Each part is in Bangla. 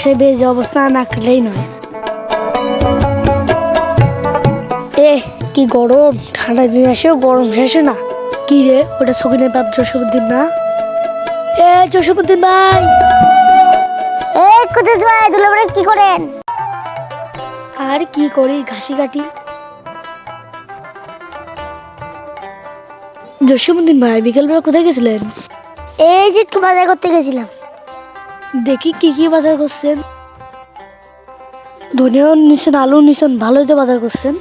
ঘাসে ভেজে অবস্থা না খেলেই নয়। এ কি গরম? ঠান্ডা দিন আসেও গরম শেষে না। কি রে ওটা সকিনের বাপ জসীমুদ্দিন না? এ জসীমুদ্দিন ভাই! এই কুতুস ভাই দুলাভাই কি করেন? আর কি করি ঘাসি কাটি। জসীমুদ্দিন ভাই বিকেলবেলা কোথায় গেছিলেন? এই যে একটু বাজার করতে গেছিলাম। দেখি কি কি বাজার করছেন। ধনিয়াও নিছেন আলু নিছেন ভালোই তো বাজার করছেন।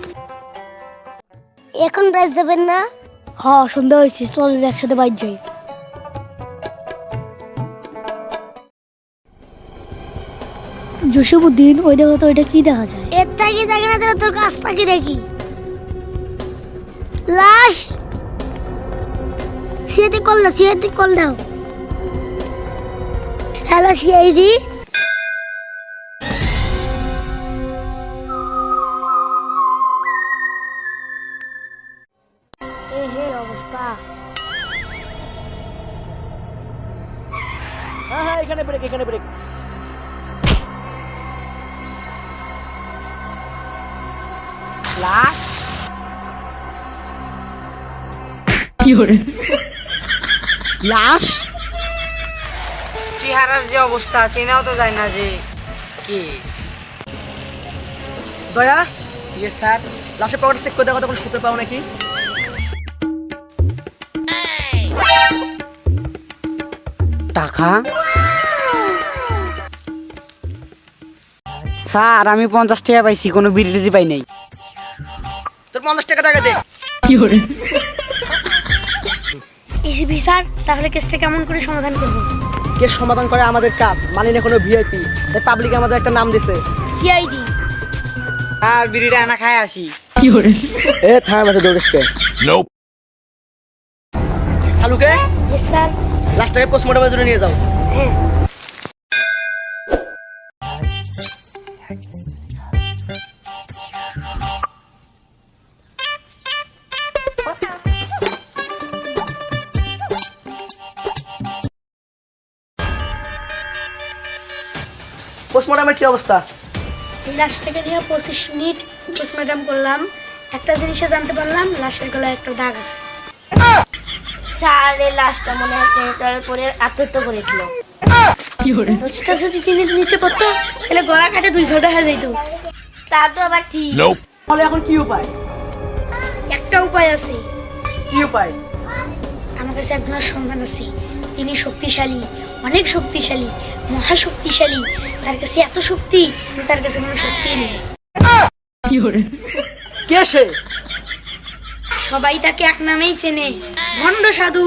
এখন প্রাইস দেবেন না? হ সন্ধ্যা হয়েছে চল একসাথে বাইর যাই। জসীমুদ্দিন ওই দেখো তো ওইটা কি দেখা যায়? এর থাকি দেখে না তাহলে তোর কাছ থাকি দেখি। লাশ! সিএতে কল দাও সিএতে কল দাও। হ্যালো সিআইডি এ হে অবস্থা হ্যাঁ হ্যাঁ এখানে ব্রেক এখানে ব্রেক লাশ লাশ চেহারার যে অবস্থা চেনাও তো যায় না যে কি। দয়া ইয়ে স্যার লাশের পকেট চেক করে দেখো তো কোনো সূত্র পাও নাকি? টাকা? স্যার আমি পঞ্চাশ টাকা পাইছি কোনো বিড়ি পাই নাই। তোর পঞ্চাশ টাকা টাকা দে। ইসিবি স্যার তাহলে কেসটা কেমন করে সমাধান করব? কে সমাধান করে আমাদের কাজ মানি না কোনো ভিআইপি তাই পাবলিক আমাদের একটা নাম দিছে। সিআইডি আর বিড়িটা আনা খায় আসি। কি করে? এ থাম আছে দৌড়েসকে সালুকে? ইয়েস স্যার লাস্টটাকে পোস্টমর্টমের জন্য নিয়ে যাও। পোস্টমর্টমের কি অবস্থা? এই লাশটাকে নিয়ে পঁচিশ মিনিট পোস্টমর্টম করলাম। একটা জিনিসে জানতে পারলাম লাশের গলায় একটা দাগ আছে। স্যার এই লাশটা মনে হয় তার পরে আত্মহত্যা করেছিল। লাশটা যদি তিনি নিচে পড়তো তাহলে গলা কাটে দুই ফোটা হয়ে যেত তার তো আবার ঠিক। তাহলে এখন কি উপায়? একটা উপায় আছে। কি উপায়? আমার কাছে একজনের সন্ধান আছে। তিনি শক্তিশালী অনেক শক্তিশালী মহা শক্তিশালী। তার কাছে এত শক্তি যে তার কাছে কোনো শক্তি নেই। কে সে? সবাই তাকে এক নামেই চেনে ভণ্ড সাধু।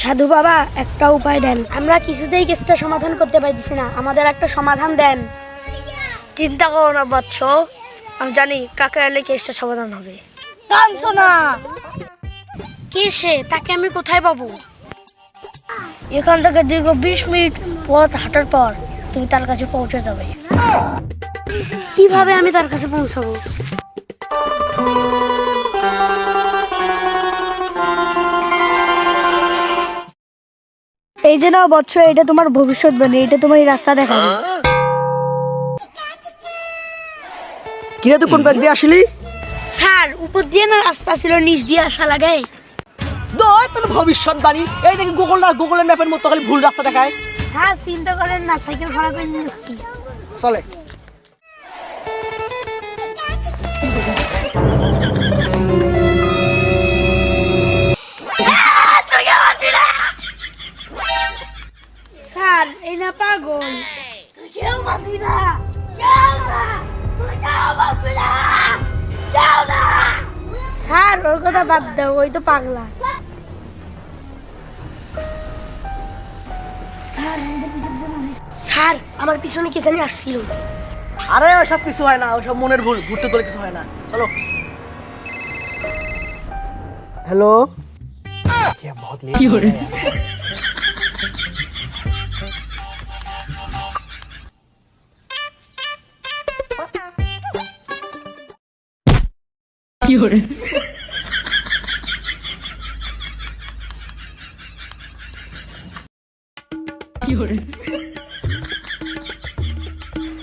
সাধু বাবা একটা উপায় দেন। আমরা কিছুতেই কেসটা সমাধান করতে পারতেছি না। আমাদের একটা সমাধান দেন। চিন্তা করো না বৎস আমি জানি কাকে এলে কেসটা সমাধান হবে। কাঁদছো না কে সে? তাকে আমি কোথায় পাবো? এখান থেকে দীর্ঘ বিশ মিনিট পথ হাঁটার পর তুমি তার কাছে পৌঁছে যাবে। কীভাবে আমি তার কাছে পৌঁছাবো? এই যে না বৎস এটা তোমার ভবিষ্যৎ বাণী এটা তোমার এই রাস্তা দেখাবে। কিরে তুই কোন ব্যাগ দিয়ে আসলি? স্যার উপর দিয়ে না রাস্তা ছিল নিচ দিয়ে আসা লাগে। দয় তোর ভবিষ্যৎবাণী এই দেখি গুগল না গুগলের ম্যাপের মতো খালি ভুল রাস্তা দেখায়। হ্যাঁ চিন্তা করেন না সাইকেল ভাড়া করে নিয়ে এসেছি চলে। স্যার এই না পাগল। তুই কেউ বাঁচবি না। কেউ না। স্যার ওর কথা বাদ দাও ওই তো পাগলা। স্যার আমার পিছনে কে জানি আসছিল। আরে ওসব কিছু হয় না ওসব মনের ভুল ঘুরতে তোলে কিছু হয় না। চলো। হ্যালো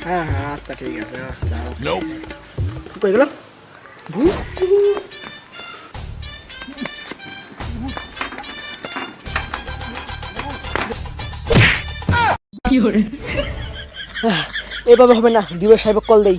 হ্যাঁ হ্যাঁ আচ্ছা ঠিক আছে আচ্ছা। কই গেল? এভাবে হবে না দিবেশ সাহেব কল দেই।